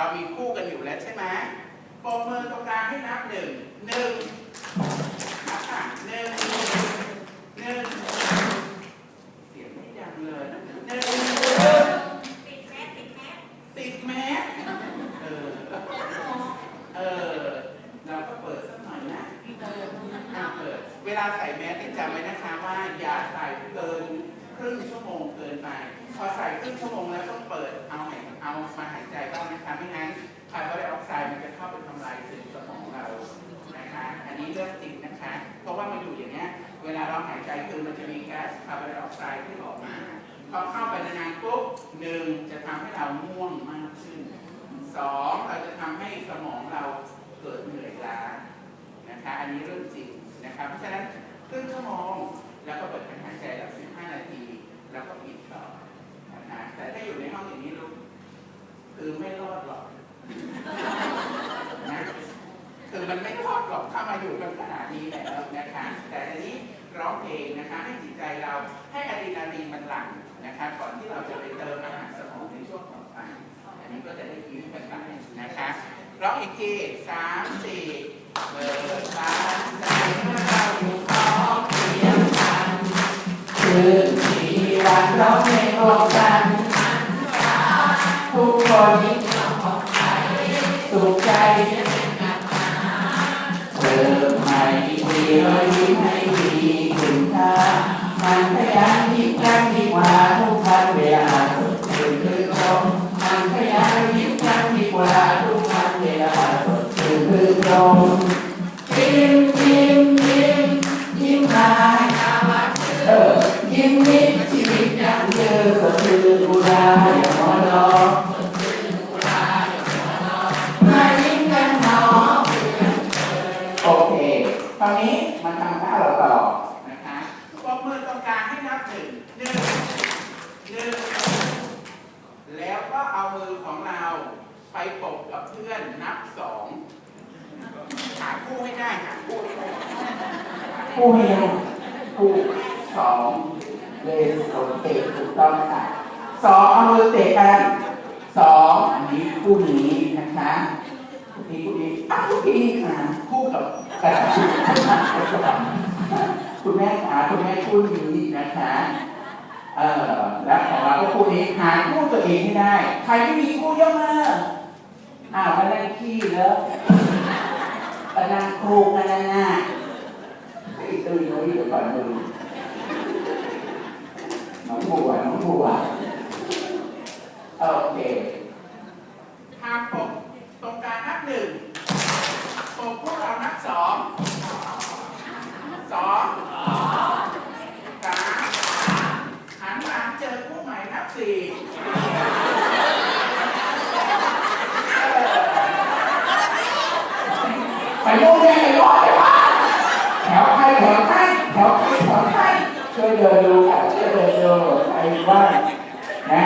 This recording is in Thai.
เรามีคู่กันอยู่แล้วใช่ไหมปรบมือตรงกลางให้นับหนึ่งหนึ่งนับค่ะหนึ่งหนึ่งเสียงไม่ดังเลยหนึ่งปิดแมสปิดแมสติดแมสเออเออเราก็เปิดสักหน่อยนะอะเปิด เวลาใส่แมสนี่จำไว้นะคะว่าอย่าใส่เกิน ครึ่งชั่วโมงเกินไปพอใส่ครึ่งชั่วโมงแล้วต้องเปิดเอาหม่เอามาหายใจบ้างนะคะไม่งั้นคาร์บอนไดออกไซด์มันจะเข้าไปทำลายเซลล์สมองเรานะคะอันนี้เรื่องจริงนะคะ เพราะว่ามันอยู่อย่างเนี้ยเวลาเราหายใจคือมันจะมีแก๊สคาร์บอนไดออกไซด์ที่ออกมาพอเข้าไปนานๆปุ๊บหนึ่งจะทำให้เราง่วงมากขึ้นสองเราจะทำให้สมองเราเกิดเหนื่อยล้านะคะ อันนี้เรื่องจริงนะคะเพราะฉะนั้นครึ่งชั่วโมง แล้วก็เปิดการหายใจแบบ15 นาที แล้วก็ปิดต่อนะคะแต่ถ้าอยู่ในห้องอย่างนี้ลูกคือไม่รอดหรอกนะคือมันไม่รอดหรอกถ้ามาอยู่กันขนาดนี้แล้วนะคะแต่อันนี้ร้องเพลงนะคะให้จิตใจเราให้อะดรีนาลีนมันหลั่งนะคะก่อนที่เราจะไปเติมอาหารสมองในช่วงต่อไปอันนี้ก็จะได้ยิ้มกันไปนะคะร้องอีกทีสามสี่เปิดบานใจเมื่อเราอยู่ คืนมีวันร้องเพลงรวมกันทุกคนสุขใจเริ่มใหม่ดีรอยยิ้มให้ดีขึ้นค่ามันขยันยิ้มกันดีกว่าทุกวันเวลาสดชื่นคือลม ตยังเจอสดชื่นอุราอย่ามอนอมายิ้มกันหนอโอเค ตอนนี้มาทำท่าเราต่อนะคะปรบมือตรงกลางให้นับหนึ่งหนึ่งหนึ่งแล้วก็เอามือของเราไปปกกับเพื่อนนับสองหาคู่ให้ได้หาคู่ให้ได้คู่ให้ได้คู่สอง เลยสมเตะถูกต้องค่ะสองเอามือเตะกันสองอันนี้คู่นี้นะคะคู่นี้คู่นี้อะคู่นี้ค่ะคู่กับกระดาษคุณแม่ขาคุณแม่คู่นี้นะคะเออแล้วของเราก็คู่นี้หาคู่ตัวเองให้ได้ ใครไม่มีคู่ยกมืออ้าวมานั่งขี้แล้วมานั่งโครงกันนะน่ะไอ้ตุ้ยนุ้ยเดี๋ยวก่อนมึงน้อง บัวน้องบัวโอเคทางปกตรงกลางนับหนึ่งปกพวกเรานับสองสองสามหันมาเจอผู้ใหม่นับสี่ไปโยกแย่ไปโยกไปแถวใครแถวใครแถวใครแถวใครช่วยเดินดู vô rồi tay